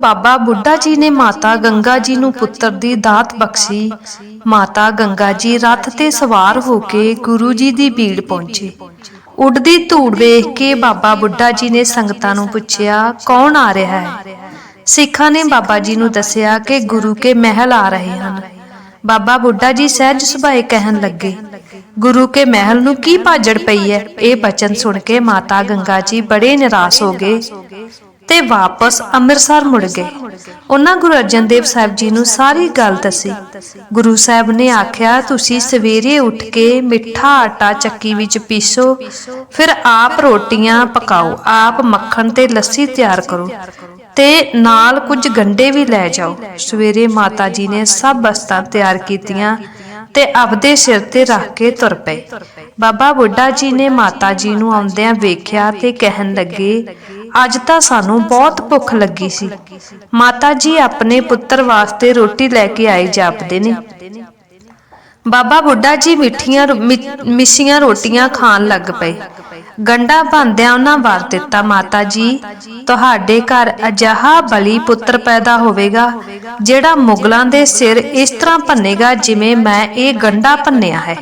ਬਾਬਾ ਬੁੱਢਾ ਜੀ ਨੇ ਮਾਤਾ ਗੰਗਾ ਜੀ ਨੂੰ ਪੁੱਤਰ ਦੀ ਦਾਤ ਬਖਸ਼ੀ। ਮਾਤਾ ਗੰਗਾ ਜੀ ਰੱਥ ਤੇ ਸਵਾਰ ਹੋ ਕੇ ਗੁਰੂ ਜੀ ਦੀ ਭੀੜ ਪਹੁੰਚੇ। ਉੱਡਦੀ ਧੂੜ ਵੇਖ ਕੇ ਬਾਬਾ ਬੁੱਢਾ ਜੀ ਨੇ ਸੰਗਤਾਂ ਨੂੰ ਪੁੱਛਿਆ, ਕੌਣ ਆ ਰਿਹਾ ਹੈ? ਸਿੱਖਾਂ ਨੇ ਬਾਬਾ ਜੀ ਨੂੰ ਦੱਸਿਆ ਕਿ ਗੁਰੂ ਕੇ ਮਹਿਲ ਆ ਰਹੇ ਹਨ। ਬਾਬਾ ਬੁੱਢਾ ਜੀ ਸਹਿਜ ਸੁਭਾਏ ਕਹਿਣ ਲੱਗੇ, ਗੁਰੂ ਕੇ ਮਹਿਲ ਨੂੰ ਕੀ ਭਾਜੜ ਪਈ ਹੈ? ਇਹ ਬਚਨ ਸੁਣ ਕੇ ਮਾਤਾ ਗੰਗਾ ਜੀ ਬੜੇ ਨਿਰਾਸ਼ ਹੋ ਗਏ। ਤੇ ਵਾਪਸ ਅੰਮ੍ਰਿਤਸਰ ਮੁੜ ਗਏ। ਉਹਨਾਂ ਗੁਰੂ ਅਰਜਨ ਦੇਵ ਸਾਹਿਬ ਜੀ ਨੂੰ ਸਾਰੀ ਗੱਲ ਦੱਸੀ। ਗੁਰੂ ਸਾਹਿਬ ਨੇ ਆਖਿਆ, ਤੁਸੀਂ ਸਵੇਰੇ ਉੱਠ ਕੇ ਮਿੱਠਾ ਆਟਾ ਚੱਕੀ ਵਿੱਚ ਪੀਸੋ, ਫਿਰ ਆਪ ਰੋਟੀਆਂ ਪਕਾਓ, ਆਪ ਮੱਖਣ ਤੇ ਲੱਸੀ ਤਿਆਰ ਕਰੋ ਤੇ ਨਾਲ ਕੁਝ ਗੰਡੇ ਵੀ ਲੈ ਜਾਓ। ਸਵੇਰੇ ਮਾਤਾ ਜੀ ਨੇ ਸਭ ਬਸਤਾਂ ਤਿਆਰ ਕੀਤੀਆਂ ਤੇ ਆਪਦੇ ਸਿਰ ਤੇ ਰੱਖ ਕੇ ਤੁਰ ਪਏ। ਬਾਬਾ ਬੁੱਢਾ ਜੀ ਨੇ ਮਾਤਾ ਜੀ ਨੂੰ ਆਉਂਦਿਆਂ ਵੇਖਿਆ ਤੇ ਕਹਿਣ ਲੱਗੇ ਅੱਜ ਤਾਂ ਸਾਨੂੰ ਬਹੁਤ ਭੁੱਖ ਲੱਗੀ ਸੀ। ਮਾਤਾ ਜੀ ਆਪਣੇ ਪੁੱਤਰ ਵਾਸਤੇ ਰੋਟੀ ਲੈ ਕੇ ਆਏ ਜਾਪਦੇ ਨੇ। ਬਾਬਾ ਬੁੱਢਾ ਜੀ ਮਿੱਠੀਆਂ ਮਿੱਸੀਆਂ ਰੋਟੀਆਂ ਖਾਣ ਲੱਗ ਪਏ। ਗੰਡਾ ਭੰਦਿਆਂ ਉਹਨਾਂ ਵਾਰ ਦਿੱਤਾ, ਮਾਤਾ ਜੀ, ਤੁਹਾਡੇ ਘਰ ਅਜਿਹਾ ਬਲੀ ਪੁੱਤਰ ਪੈਦਾ ਹੋਵੇਗਾ, ਜਿਹੜਾ ਮੁਗਲਾਂ ਦੇ ਸਿਰ ਇਸ ਤਰ੍ਹਾਂ ਭੰਨੇਗਾ ਜਿਵੇਂ ਮੈਂ ਇਹ ਗੰਡਾ ਭੰਨਿਆ ਹੈ।